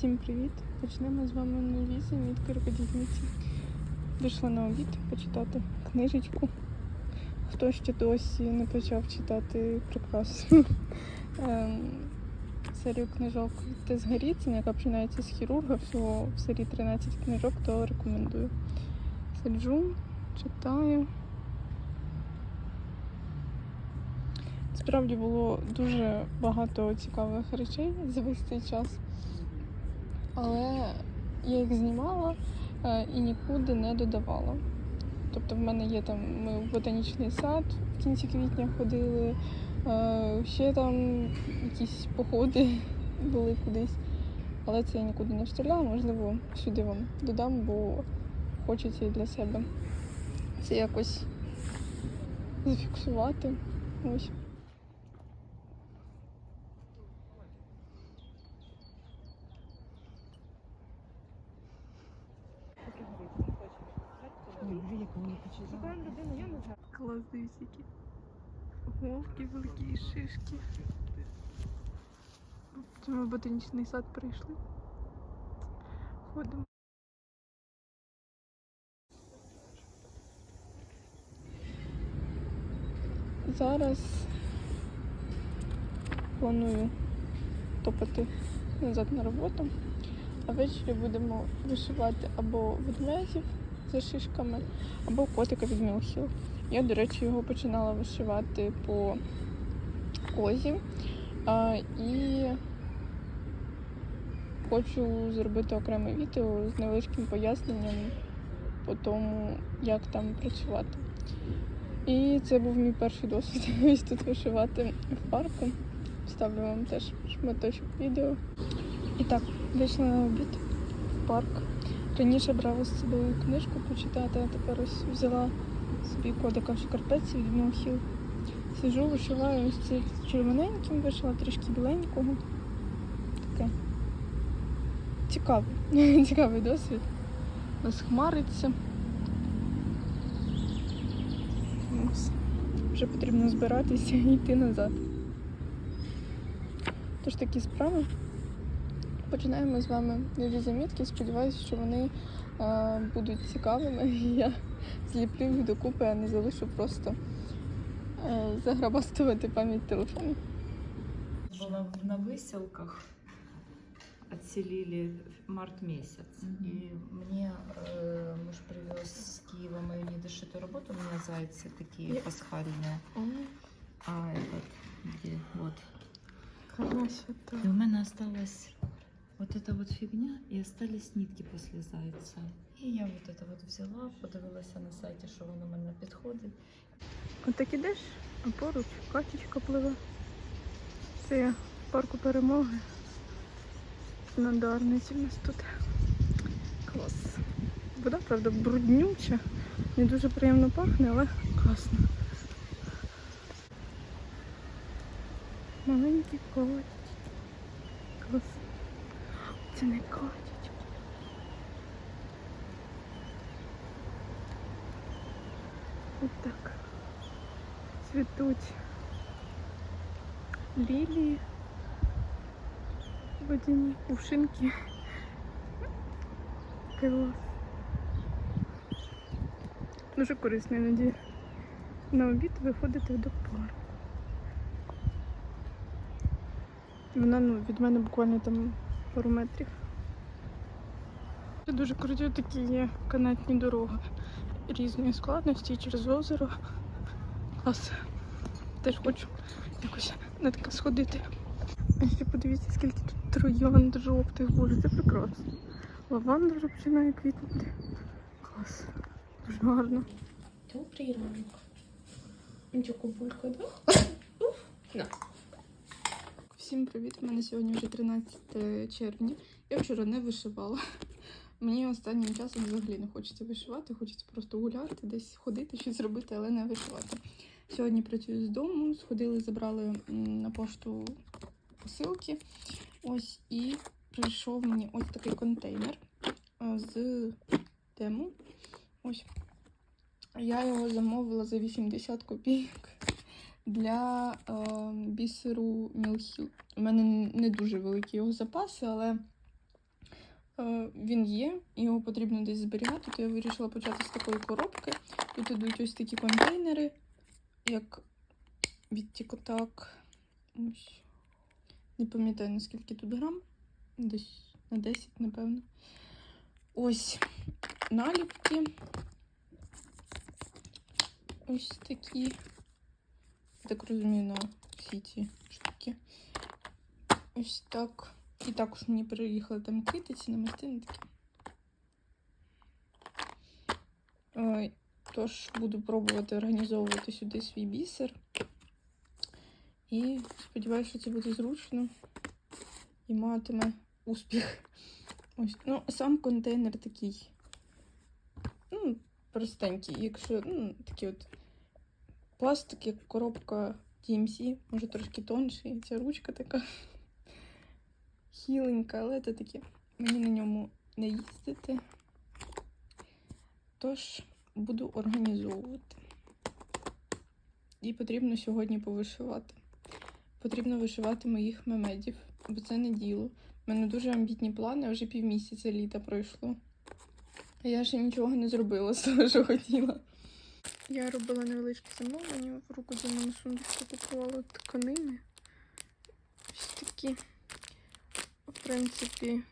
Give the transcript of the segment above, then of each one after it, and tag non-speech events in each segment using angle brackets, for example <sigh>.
Всім привіт! Почнемо з вами нові замітки рукодільниці. Вийшла на обід почитати книжечку. Хто ще досі не почав читати прекрасну <laughs> ем, серію книжок Тес Гаріцин, яка починається з хірурга, всього в серії 13 книжок, то рекомендую. Сиджу, читаю. Справді було дуже багато цікавих речей за весь цей час. Але я їх знімала е, і нікуди не додавала. Тобто в мене є там, ми в ботанічний сад в кінці квітня ходили, е, ще там якісь походи <laughs> були кудись. Але це я нікуди не вставляла, можливо, сюди вам додам, бо хочеться і для себе це якось зафіксувати. Ось. Шукаємо людину, я не знаю. Клас, дивіться, які голки великі шишки. Ми в ботанічний сад прийшли. Ходимо. Зараз планую топати назад на роботу, а ввечері будемо вишивати або ведмедів за шишками, або котика від Мілхіл. Я, до речі, його починала вишивати по козі. А, і хочу зробити окреме відео з невеличким поясненням по тому, як там працювати. І це був мій перший досвід <laughs> ось тут вишивати в парку. Вставлю вам теж шматочок відео. І так, вийшла на обід в парк. Раніше брала з собою книжку почитати, а тепер ось взяла собі кодика в шкарпетці від Мохіл. Сижу, вишиваю ось це червоненьким, вишила трішки біленького. Таке. Цікавий. <laughs> Цікавий досвід. Ось хмариться. Ось. Вже потрібно збиратися і йти назад. Тож такі справи. Починаємо з вами нові замітки. Сподіваюся, що вони е, будуть цікавими. <laughs> І я зліплю їх докупи, а не залишу просто е, заграбастувати пам'ять телефону. Была на выселках, отселили в март месяц. И мне э, муж привез с Киева мою недошитую работу. У меня зайцы такие Я- пасхальные. А этот, где, вот. Красота. И у меня осталась вот эта вот фигня, и остались нитки после зайца. И я вот это вот взяла, подивилася на сайті, що воно мене підходить. От так ідеш, а поруч качечка пливе. Це я в парку перемоги. На Дарниці в нас тут. Клас. Вода, правда, бруднюча. Не дуже приємно пахне, але класно. Маленькі котики. Клас. Це не котички. Ось так. Цвітуть лілії, водяні кувшинки. Клас. Дуже корисно іноді на обід виходити до парку. Вона ну, від мене буквально там пару метрів. Це дуже круті такі є канатні дороги різної складності через озеро. Клас. Теж хочу якось на таке сходити. А ще подивіться, скільки тут троянд жовтих, боже, це прекрасно. Лаванда вже починає квітнути. Клас. Дуже гарно. Добрий ранок. Дяку булька, да? Всім привіт! У мене сьогодні вже 13 червня. Я вчора не вишивала. Мені останнім часом взагалі не хочеться вишивати, хочеться просто гуляти, десь ходити, щось робити, але не вишивати. Сьогодні працюю з дому, сходили, забрали на пошту посилки. Ось і прийшов мені ось такий контейнер з тему. Ось. Я його замовила за 80 копійок для е, бісеру Мілхіл. У мене не дуже великі його запаси, але Е, Він є, його потрібно десь зберігати, то я вирішила почати з такої коробки. Тут ідуть ось такі контейнери, як від Тікотак. Ось. Не пам'ятаю, наскільки тут грам. Десь на 10, напевно. Ось наліпки. Ось такі. Так розумію, на всі ці штуки. Ось так. І також мені приїхали там китиці, намистини такі. Тож буду пробувати організовувати сюди свій бісер. І сподіваюся, що це буде зручно і матиме успіх. Ось, ну, сам контейнер такий. Ну, простенький, якщо ну, такий от пластик, як коробка TMC, може трошки тонший. і Ця ручка така хіленька, але це таке. Мені на ньому не їздити. Тож буду організовувати. І потрібно сьогодні повишивати. Потрібно вишивати моїх мемедів, бо це не діло. У мене дуже амбітні плани, вже півмісяця літа пройшло. А я ще нічого не зробила з того, що хотіла. Я робила невеличке замовлення в руку рукодільному сундучку купувала тканини. Ось такі, в принципі,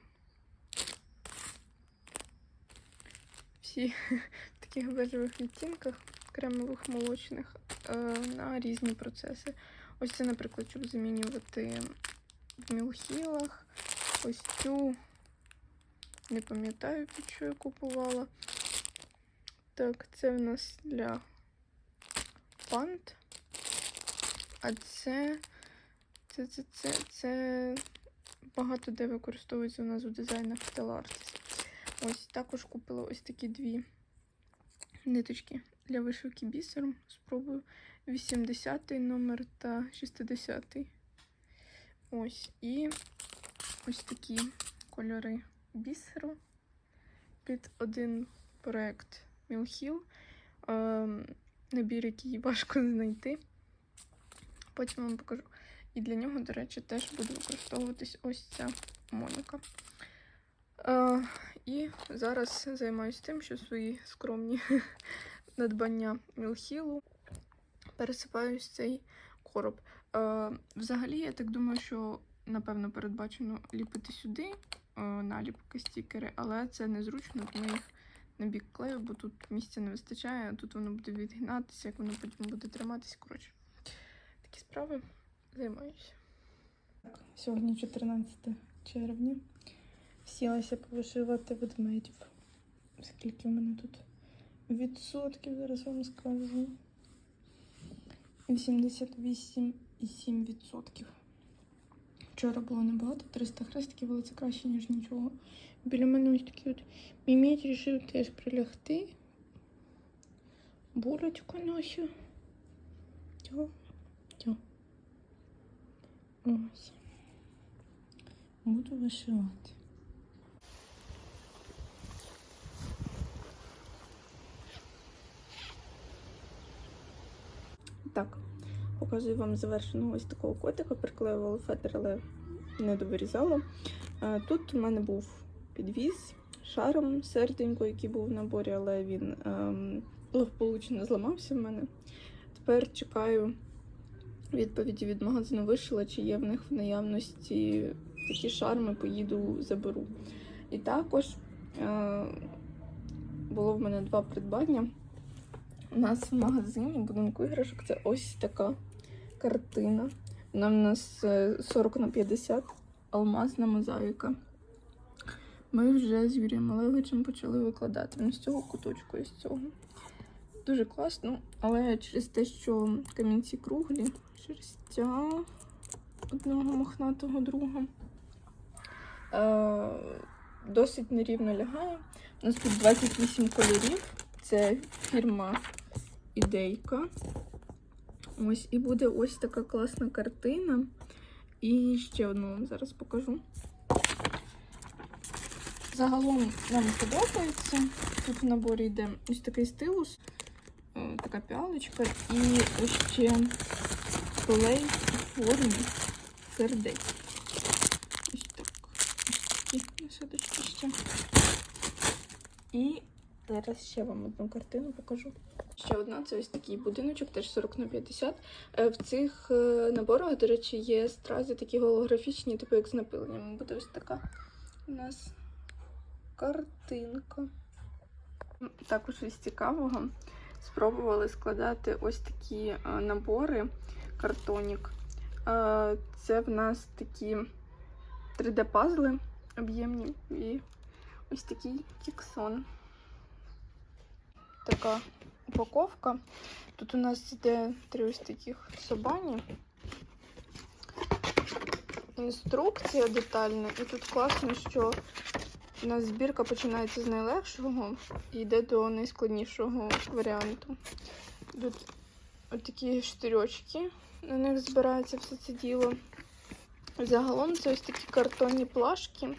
всі <laughs> в таких бежевих відтінках, кремових молочних, е, на різні процеси. Ось це, наприклад, щоб замінювати в мілхілах. Ось цю, не пам'ятаю, під що я купувала. Так, це в нас для пант. А це, це, це, це, це багато де використовується у нас у дизайнах Stellartis. Ось також купила ось такі дві ниточки для вишивки бісером. Спробую 80 номер та 60. Ось. І ось такі кольори бісеру під один проект Мілхіл. Набір, який важко знайти. Потім вам покажу. І для нього, до речі, теж буде використовуватись ось ця Моніка. Е, і зараз займаюся тим, що свої скромні <laughs> надбання Мілхілу пересипаю ось цей короб. Е, взагалі, я так думаю, що напевно передбачено ліпити сюди е, наліпки, стікери, але це незручно, тому їх на бік клею, бо тут місця не вистачає, а тут воно буде відгинатися, як воно потім буде триматись. Коротше, такі справи займаюся. Сьогодні 14 червня. Сілася повишивати ведмедів. Скільки в мене тут відсотків, зараз вам скажу. 88,7%. Вчора було небагато, 300 хрестиків, але це краще, ніж нічого. Біля мене ось такі от мімець рішив теж прилягти. Булочку нашу. Тьо, тьо. Ось. Буду вишивати. Так, показую вам завершеного ось такого котика. Приклеювала фетр, але не довирізала. Тут у мене був підвіз шаром серденько, який був в наборі, але він ем, благополучно зламався в мене. Тепер чекаю відповіді від магазину вишила, чи є в них в наявності такі шарми, поїду, заберу. І також е, було в мене два придбання. У нас в магазині будинку іграшок це ось така картина. Вона в нас е, 40 на 50 алмазна мозаїка. Ми вже з Юрієм Олеговичем почали викладати ну, з цього куточку і з цього. Дуже класно, але через те, що камінці круглі, шерстя одного мохнатого друга. Е, досить нерівно лягає. У нас тут 28 кольорів. Це фірма Ідейка. Ось, і буде ось така класна картина. І ще одну вам зараз покажу. Загалом нам подобається. Тут в наборі йде ось такий стилус, е, така піалочка, і ось ще клей у формі сердець. Ось так. такі насадочки ще. І зараз ще вам одну картину покажу. Ще одна це ось такий будиночок, теж 40 на 50. Е, В цих е, наборах, до речі, є стрази такі голографічні, типу як з напиленням. Буде ось така у нас картинка. Також із цікавого спробували складати ось такі е, набори картонік. Е, Це в нас такі 3D-пазли об'ємні і ось такий тіксон. Така упаковка. Тут у нас іде три ось таких собані. Інструкція детальна. І тут класно, що у нас збірка починається з найлегшого і йде до найскладнішого варіанту. Тут от такі штирьочки, на них збирається все це діло. Загалом це ось такі картонні плашки, е,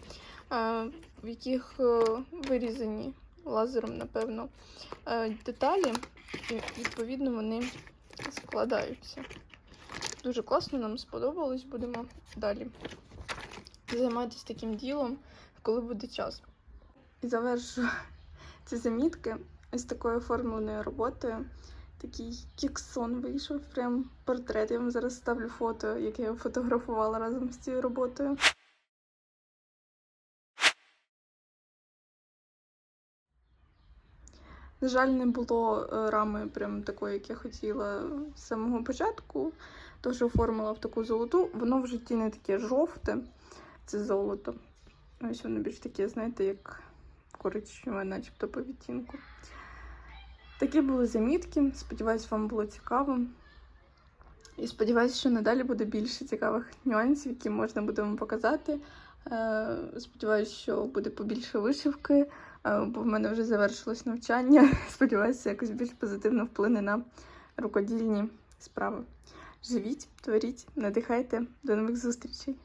в яких е, вирізані лазером, напевно, е, деталі, і відповідно вони складаються. Дуже класно, нам сподобалось, будемо далі займатися таким ділом, коли буде час. І завершу <laughs> ці замітки ось такою оформленою роботою. Такий кіксон вийшов, прям портрет. Я вам зараз ставлю фото, яке я фотографувала разом з цією роботою. На жаль, не було е, рами прям такої, як я хотіла з самого початку. Тож оформила в таку золоту. Воно в житті не таке жовте, це золото. Ось воно більш таке, знаєте, як коричневе, начебто по відтінку. Такі були замітки. Сподіваюсь, вам було цікаво. І сподіваюся, що надалі буде більше цікавих нюансів, які можна буде вам показати. Е, Сподіваюсь, що буде побільше вишивки, е, бо в мене вже завершилось навчання. <laughs> Сподіваюся, якось більш позитивно вплине на рукодільні справи. Живіть, творіть, надихайте. До нових зустрічей!